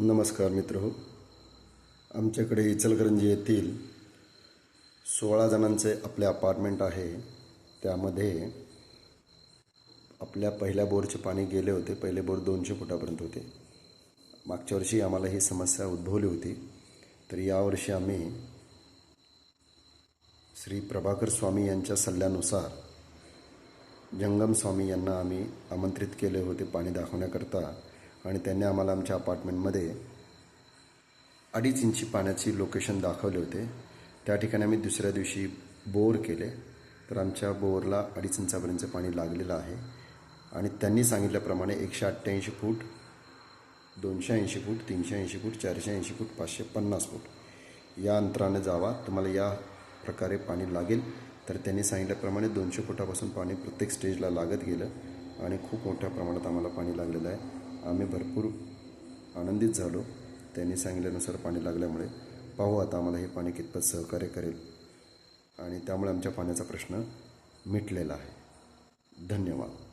नमस्कार मित्र हो आमच्याकडे इचलकरंजी येथील सोळा जणांचे आपले अपार्टमेंट आहे. त्यामध्ये आपल्या पहिल्या बोरचे पाणी गेले होते. पहिले बोर दोनशे फुटापर्यंत होते. मागच्या वर्षी आम्हाला ही समस्या उद्भवली होती. तर यावर्षी आम्ही श्री प्रभाकर स्वामी यांच्या सल्ल्यानुसार जंगम स्वामी यांना आम्ही आमंत्रित केले होते पाणी दाखवण्याकरता. आणि त्यांनी आम्हाला आमच्या अपार्टमेंटमध्ये अडीच इंची पाण्याची लोकेशन दाखवले होते. त्या ठिकाणी आम्ही दुसऱ्या दिवशी बोर केले. तर आमच्या बोरला अडीच इंचापर्यंतचं पाणी लागलेलं आहे. आणि त्यांनी सांगितल्याप्रमाणे एकशे अठ्ठ्याऐंशी फूट दोनशे ऐंशी फूट तीनशे ऐंशी फूट चारशे ऐंशी फूट पाचशे पन्नास फूट या अंतराने जावा. तुम्हाला या प्रकारे पाणी लागेल. तर त्यांनी सांगितल्याप्रमाणे दोनशे फुटापासून पाणी प्रत्येक स्टेजला लागत गेलं. आणि खूप मोठ्या प्रमाणात आम्हाला पाणी लागलेलं आहे. आम्ही भरपूर आनंदित झालो. त्यांनी सांगितल्यानुसार पाणी लागल्यामुळे पाहू आता आम्हाला हे पाणी कितपत सहकार्य करेल. आणि त्यामुळे आमच्या पाण्याचा प्रश्न मिटलेला आहे. धन्यवाद.